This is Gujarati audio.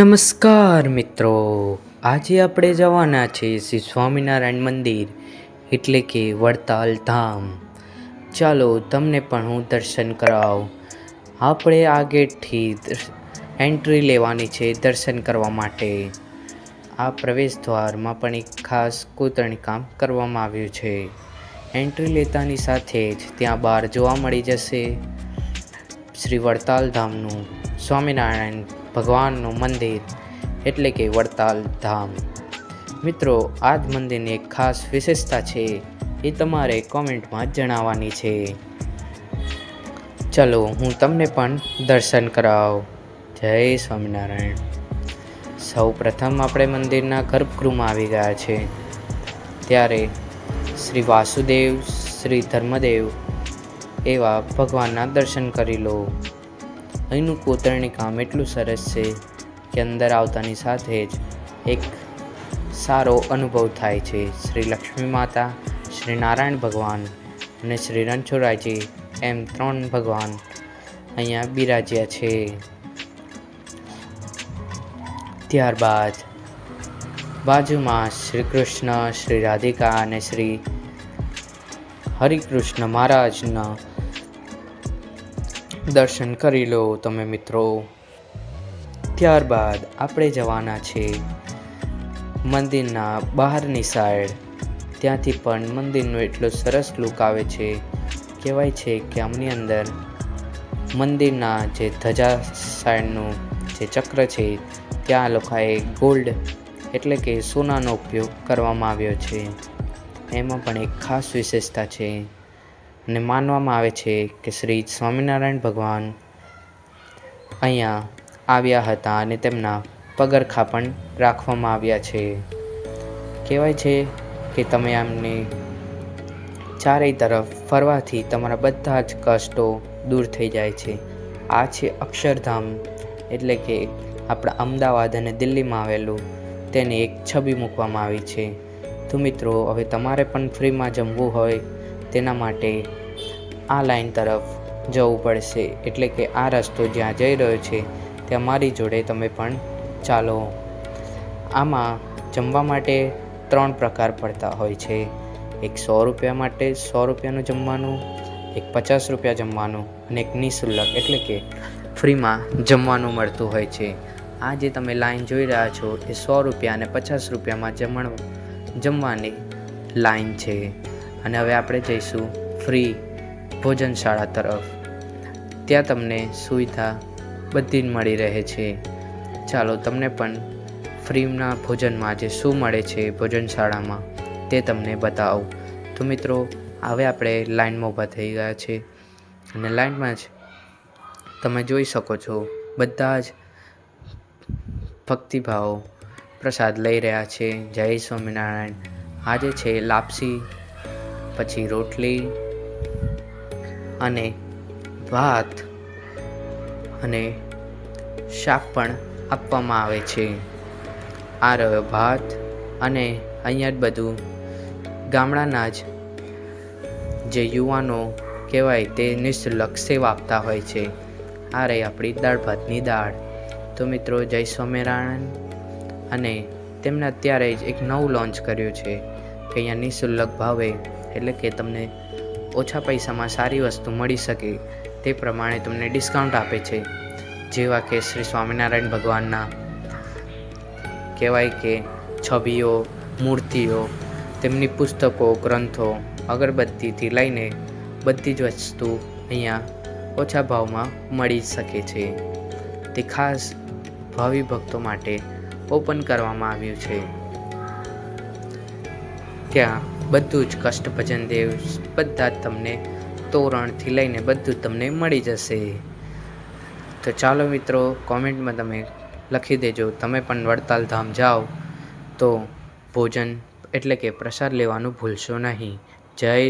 નમસ્કાર મિત્રો. આજે આપણે જવાના છે શ્રી સ્વામિનારાયણ મંદિર, એટલે કે વડતાલ ધામ. ચાલો તમને પણ હું દર્શન કરાવું. આપણે આ ગેટથી એન્ટ્રી લેવાની છે દર્શન કરવા માટે. આ પ્રવેશ દ્વારમાં પણ એક ખાસ કોતરણી કામ કરવામાં આવ્યું છે. એન્ટ્રી લેતાની સાથે જ ત્યાં બહાર જોવા મળી જશે. શ્રી વડતાલ ધામનું સ્વામિનારાયણ ભગવાનનું મંદિર એટલે કે વડતાલ ધામ. મિત્રો આ જ મંદિરની એક ખાસ વિશેષતા છે, એ તમારે કોમેન્ટમાં જણાવવાની છે. ચલો, હું તમને પણ દર્શન કરાવ. જય સ્વામિનારાયણ. સૌ પ્રથમ આપણે મંદિરના ગર્ભગૃહમાં આવી ગયા છે. ત્યારે શ્રી વાસુદેવ, શ્રી ધર્મદેવ એવા ભગવાનના દર્શન કરી લો. અહીંનું કોતરણી કામ એટલું સરસ છે કે અંદર આવતાની સાથે જ એક સારો અનુભવ થાય છે. શ્રી લક્ષ્મી માતા, શ્રી નારાયણ ભગવાન અને શ્રી રણછોડરાયજી એમ ત્રણ ભગવાન અહીંયા બિરાજ્યા છે. ત્યારબાદ બાજુમાં શ્રી કૃષ્ણ, શ્રી રાધિકા અને શ્રી હરિકૃષ્ણ મહારાજના દર્શન કરી લો તમે મિત્રો. ત્યારબાદ આપણે જવાના છે મંદિરના બહારની સાઈડ. ત્યાંથી પણ મંદિરનો એટલો સરસ લુક આવે છે. કહેવાય છે કે આમની અંદર મંદિરના જે ધજા સાઈડનું જે ચક્ર છે, ત્યાં લોકોએ ગોલ્ડ એટલે કે સોનાનો ઉપયોગ કરવામાં આવ્યો છે. એમાં પણ એક ખાસ વિશેષતા છે. અને માનવામાં આવે છે કે શ્રી સ્વામિનારાયણ ભગવાન અહીંયા આવ્યા હતા અને તેમના પગરખા પણ રાખવામાં આવ્યા છે. કહેવાય છે કે તમે આમને ચારેય તરફ ફરવાથી તમારા બધા જ કષ્ટો દૂર થઈ જાય છે. આ છે અક્ષરધામ એટલે કે આપણા અમદાવાદ અને દિલ્હીમાં આવેલું તેની એક છબી મૂકવામાં આવી છે. તો મિત્રો, હવે તમારે પણ ફ્રીમાં જમવું હોય તેના માટે આ લાઈન તરફ જવું પડશે. એટલે કે આ રસ્તો જ્યાં જઈ રહ્યો છે, ત્યાં મારી જોડે તમે પણ ચાલો. આમાં જમવા માટે ત્રણ પ્રકાર પડતા હોય છે. એક સો રૂપિયા માટે સો રૂપિયાનું જમવાનું, એક પચાસ રૂપિયા જમવાનું અને એક નિઃશુલ્ક એટલે કે ફ્રીમાં જમવાનું મળતું હોય છે. આ જે તમે લાઈન જોઈ રહ્યા છો, એ સો રૂપિયા અને પચાસ રૂપિયામાં જમણ, જમવાની લાઈન છે. અને હવે આપણે જઈશું ફ્રી ભોજનશાળા તરફ. ત્યાં તમને સુવિધા બધી મળી રહે છે. ચાલો તમને પણ ફ્રીના ભોજનમાં જે શું મળે છે ભોજનશાળામાં તે તમને બતાવું. તો મિત્રો, હવે આપણે લાઇનમાં ઊભા થઈ ગયા છે. અને લાઈનમાં જ તમે જોઈ શકો છો, બધા જ ભક્તિભાવો પ્રસાદ લઈ રહ્યા છે. જય સ્વામિનારાયણ. આજે છે લાપસી પછી રોટલી અને ભાત અને શાક પણ આપવામાં આવે છે. આ રહ્યો ભાત અને અહીંયા જ બધું. ગામડાના જ જે યુવાનો કહેવાય તે નિઃશુલ્ક સેવા આપતા હોય છે. આ રહી આપણી દાળ ભાતની દાળ. તો મિત્રો, જય સ્વામિનારાયણ. અને તેમણે અત્યારે જ એક નવું લોન્ચ કર્યું છે કે અહીંયા નિઃશુલ્ક ભાવે એટલે કે તમને ઓછા પૈસામાં સારી વસ્તુ મળી શકે તે પ્રમાણે તમને ડિસ્કાઉન્ટ આપે છે. જેવા કે શ્રી સ્વામિનારાયણ ભગવાનના કહેવાય કે છબીઓ, મૂર્તિઓ, તેમની પુસ્તકો, ગ્રંથો, અગરબત્તીથી લઈને બધી જ વસ્તુ અહીંયા ઓછા ભાવમાં મળી શકે છે. તે ખાસ ભાવિ ભક્તો માટે ઓપન કરવામાં આવ્યું છે. ત્યાં બધું જ કષ્ટભજન દેવ બધા તમને તોરણથી લઈને બધું તમને મળી જશે. તો ચાલો મિત્રો, કોમેન્ટમાં તમે લખી દેજો. તમે પણ વડતાલ ધામ જાઓ તો ભોજન એટલે કે પ્રસાદ લેવાનું ભૂલશો નહીં. જય